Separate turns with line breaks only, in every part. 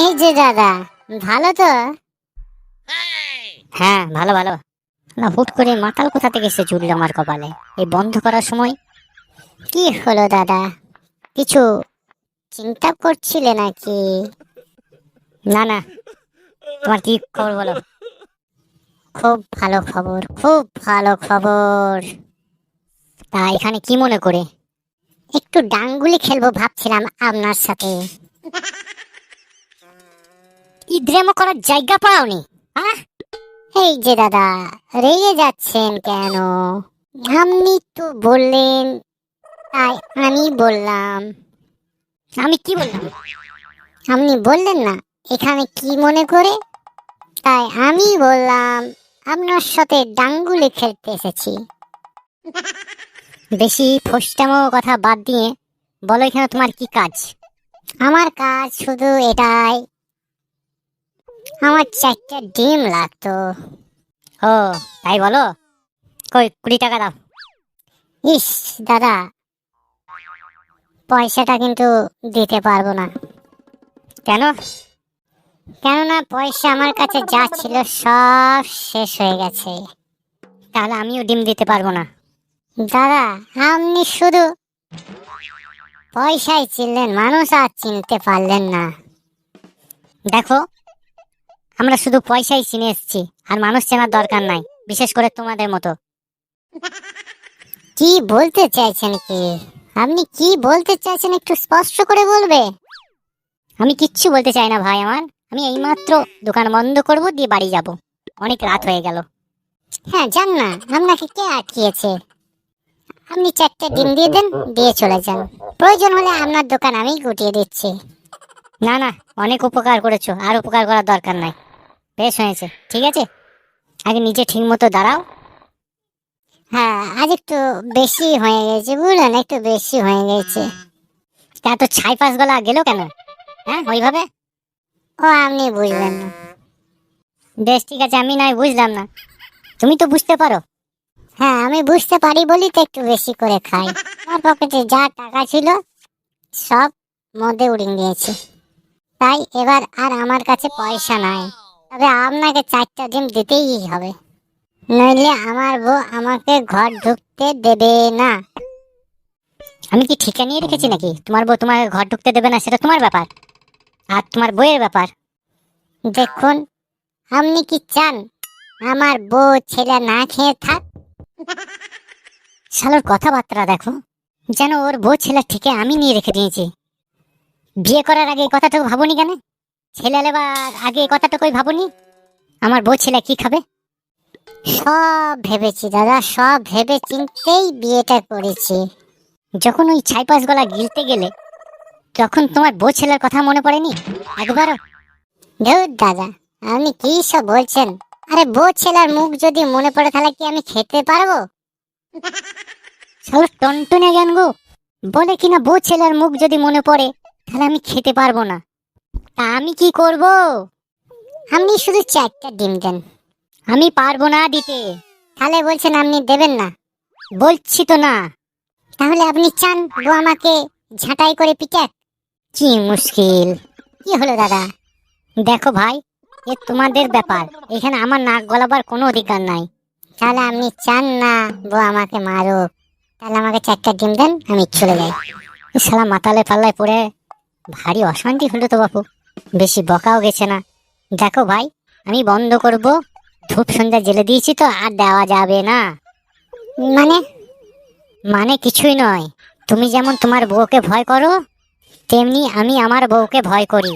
এই যে দাদা ভালো তো?
হ্যাঁ ভালো ভালো। না হুট করে মাতাল কোথা থেকে এসে জুড়ল আমার কপালে? এই বন্ধ করার সময়?
কি হলো দাদা? কিছু চিন্তা করছিলে নাকি?
না না। তোমার কি খবর বলো?
খুব ভালো খবর খুব ভালো খবর।
তা এখানে কি মনে করে?
একটু ডাঙ্গুলি খেলব ভাবছিলাম আপনার সাথে।
ইদ্রেমো করার জায়গা পাওনি। হ্যাঁ
এই যে দাদা, রেগে যাচ্ছেন কেন? আপনি তো বললেন তাই আমি বললাম।
আমি কি বললাম?
আপনি বললেন না, এখানে কি মনে করে? তাই আমি বললাম, আপনার সাথে ডাঙ্গুলি খেলতে এসেছি।
বেশি ফোস্টামো কথা বাদ দিয়ে বলো এখানে তোমার কি কাজ?
আমার কাজ শুধু এটাই আমার চারটা ডিম লাগতো।
ও, তাই বলো? কই, কুড়ি টাকা দাও।
ইস, দাদা, পয়সাটা কিন্তু দিতে পারব না।
কেন?
কেননা পয়সা আমার কাছে যা ছিল সব শেষ হয়ে গেছে।
তাহলে আমিও ডিম দিতে পারব না।
দাদা, আপনি শুধু পয়সাই চিনলেন, মানুষ আর চিনতে পারলেন না।
দেখো আমরা শুধু পয়সাই চিনে এসেছি, আর মানুষ চেনার দরকার নাই, বিশেষ করে তোমাদের মতো।
কি বলতে চাইছেন কি? আপনি কি বলতে চাইছেন একটু স্পষ্ট করে বলবে?
আমি কিচ্ছু বলতে চাই না ভাই আমার। আমি এইমাত্র দোকান বন্ধ করব, দিয়ে বাড়ি যাব। অনেক রাত হয়ে গেল।
হ্যাঁ যান না। আপনাকে কে আটকিয়েছে? আপনি চারটে ডিম দিয়ে দেন, দিয়ে চলে যান। প্রয়োজন হলে আপনার দোকান আমি গুটিয়ে দিচ্ছি।
না না, অনেক উপকার করেছ, আর উপকার করার দরকার নাই। বেশ হয়েছে, ঠিক আছে? আগে নিজে ঠিক মতো দাঁড়াও।
হ্যাঁ আজ একটু বেশি হয়ে গেছে, বুঝলেন? একটু বেশি হয়ে গেছে।
তা তো ছাই পাশ গলা গেল কেন? হ্যাঁ ওইভাবে?
ও, আপনি বুঝলেন না।
বেশ, ঠিক আছে, আমি নয়, বুঝলাম না। তুমি তো বুঝতে পারো।
হ্যাঁ আমি বুঝতে পারি বলি তো একটু বেশি করে খাই। আমার পকেটে যা টাকা ছিল, সব মধ্যে উড়িয়ে দিয়েছি। তাই এবার আর আমার কাছে পয়সা নাই। তবে আপনাকে চারটা ডিম দিতেই হবে। নইলে আমার বউ আমাকে ঘর ঢুকতে দেবে না।
আমি কি ঠিকা নিয়ে রেখেছি নাকি? তোমার বউ তোমাকে ঘর ঢুকতে দেবে না, সেটা তোমার ব্যাপার। আর তোমার বইয়ের ব্যাপার।
দেখুন, আপনি কি চান আমার বউ ছেলে না খেয়ে থাক?
শালোর কথাবার্তা দেখো, যেন ওর বউ ছেলে ঠিকে আমি নিয়ে রেখে দিয়েছি। বিয়ে করার আগে কথাটুকু ভাবনি কেন? ছেলে লেবার আগে এই কথাটুকুই ভাবনি? আমার বউ ছেলে কি খাবে?
সব ভেবেছি, দাদা, সব ভেবে চিন্তেই বিয়েটা করেছি।
যখন ওই ছাইপাশ গলা গিলতে গেলে, তখন তোমার বউ ছেলের কথা মনে পড়েনি? একবারও?
ধুর দাদা, আপনি কি সব বলছেন? আরে বউ ছেলের মুখ যদি মনে পড়ে তাহলে কি আমি খেতে পারব?
শালোর টনটনে জ্ঞান গো। বলে কিনা বউ ছেলের মুখ যদি মনে পড়ে, তাহলে আমি খেতে পারব না। তা আমি কি করব?
আপনি শুধু চারটা ডিম দেন।
আমি পারব না দিতে।
তাহলে বলছেন আপনি দেবেন না।
বলছি তো না।
তাহলে আপনি চান বউ আমাকে ঝাঁটাই করে পিটাক?
কি মুশকিল।
কি হলো দাদা?
দেখো ভাই, এ তোমাদের ব্যাপার। এখানে আমার নাক গলাবার কোনো অধিকার নাই।
তাহলে আপনি চান না বউ আমাকে মারুক। তাহলে আমাকে চারটা ডিম দেন, আমি চলে যাই।
শালা মাতালে পাল্লায় পড়ে। ভারী অশান্তি হলো তো বাপু। বেশি বকাও গেছে না। দেখো ভাই, আমি বন্ধ করব। ধূপ সন্ধ্যা জেলে দিয়েছি তো, আর দেওয়া যাবে না।
মানে?
মানে কিছুই নয়। তুমি যেমন তোমার বউকে ভয় করো, তেমনি আমি আমার বউকে ভয় করি।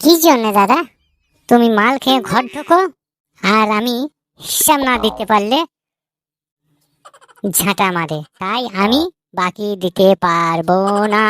কি জন্য দাদা?
তুমি মাল খেয়ে ঘর ঢোকো, আর আমি হিসাব না দিতে পারলে ঝাঁটা মারে। তাই আমি বাকি দিতে পারব না।